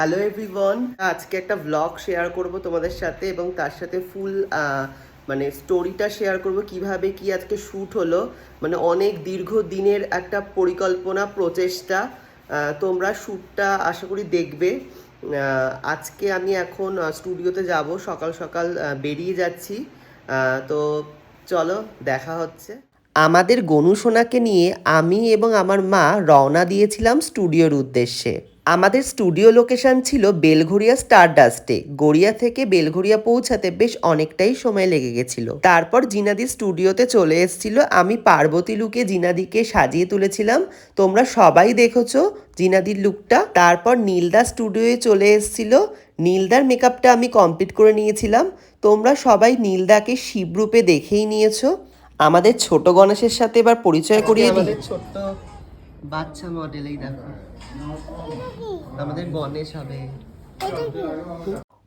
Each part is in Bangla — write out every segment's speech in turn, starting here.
হ্যালো এভরিওয়ান আজকে একটা ব্লগ শেয়ার করব তোমাদের সাথে এবং তার সাথে ফুল মানে স্টোরিটা শেয়ার করব কীভাবে কি আজকে শ্যুট হলো। মানে অনেক দীর্ঘ দিনের একটা পরিকল্পনা, প্রচেষ্টা তোমরা শ্যুটটা আশা করি দেখবে। আজকে আমি এখন স্টুডিওতে যাব, সকাল সকাল বেরিয়ে যাচ্ছি। তো চলো, দেখা হচ্ছে। আমাদের গনু সোনাকে নিয়ে আমি এবং আমার মা রওনা দিয়েছিলাম স্টুডিওর উদ্দেশ্যে। আমাদের স্টুডিও লোকেশন ছিল বেলঘরিয়া স্টার ডাস্টে গড়িয়া থেকে বেলঘরিয়া পৌঁছাতে বেশ অনেকটাই সময় লেগে গেছিল। তারপর জিনাদি স্টুডিওতে চলে এসেছিল। আমি পার্বতী লুকে জিনাদিকে সাজিয়ে তুলেছিলাম। তোমরা সবাই দেখেছ জিনাদির লুকটা। তারপর নীলদা স্টুডিওয়ে চলে এসেছিল। নীলদার মেকআপটা আমি কমপ্লিট করে নিয়েছিলাম। তোমরা সবাই নীলদাকে শিবরূপে দেখেই নিয়েছো। আমাদের ছোট গণেশের সাথে এবার পরিচয় করিয়ে দিই। ছোট্ট বাচ্চা মডেলেই দেখো। আমাদের গণেশ হবে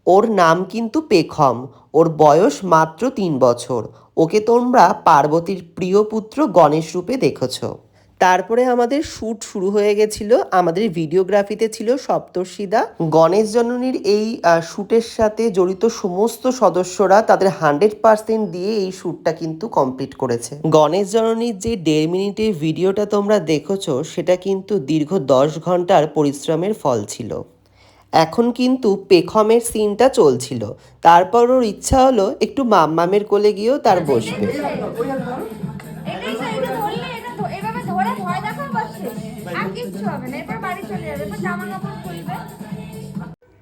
ওর নাম কিন্তু পেখম। ওর বয়স মাত্র তিন বছর। ওকে তোমরা পার্বতীর প্রিয় পুত্র গণেশ রূপে দেখেছ। তারপরে আমাদের শ্যুট শুরু হয়ে গেছিল, আমাদের ভিডিওগ্রাফিতে ছিল সপ্তর্ষিদা। গণেশ জননীর এই শ্যুটের সাথে জড়িত সমস্ত সদস্যরা তাদের হান্ড্রেড পার্সেন্ট দিয়ে এই শ্যুটটা কিন্তু কমপ্লিট করেছে। গণেশ জননীর যে দেড় মিনিটের ভিডিওটা তোমরা দেখেছ, সেটা কিন্তু দীর্ঘ দশ ঘণ্টার পরিশ্রমের ফল ছিল। এখন কিন্তু পেখমের সিনটা চলছিল। তারপর ওর ইচ্ছা হলো একটু মাম্মামের কোলে গিয়েও তার বসবে। ভয় বাস শেষ। আর কিচ্ছু হবে না এরপর বাড়ি চলে যাবে এরপর জামা কাপড় খুলবে।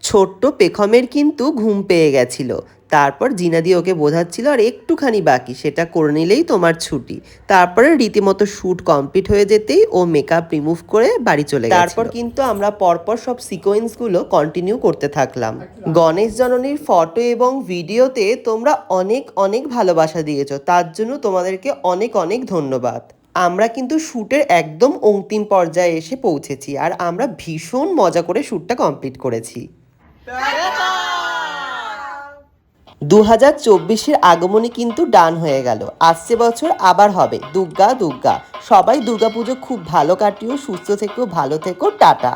ছোট্ট পেখমের কিন্তু ঘুম পেয়ে গেছিল। তারপর জিনাদি ওকে বোঝাচ্ছিল আর একটুখানি বাকি সেটা করে নিলেই তোমার ছুটি। তারপরে রীতিমতো শ্যুট কমপ্লিট হয়ে যেতেই ও মেকআপ রিমুভ করে বাড়ি চলে গেছে তারপর কিন্তু আমরা পরপর সব সিকোয়েন্সগুলো কন্টিনিউ করতে থাকলাম। গণেশ জননীর ফটো এবং ভিডিওতে তোমরা অনেক অনেক ভালোবাসা দিয়েছ। তার জন্য তোমাদেরকে অনেক অনেক ধন্যবাদ। আমরা কিন্তু শ্যুটের একদম অন্তিম পর্যায়ে এসে পৌঁছেছি আর আমরা ভীষণ মজা করে শ্যুটটা কমপ্লিট করেছি। দু হাজার চব্বিশের আগমনে কিন্তু ডান হয়ে গেল। আসছে বছর আবার হবে। দুর্গা দুর্গা সবাই দুর্গাপুজো খুব ভালো কাটিও, সুস্থ থেকো, ভালো থেকো, টাটা।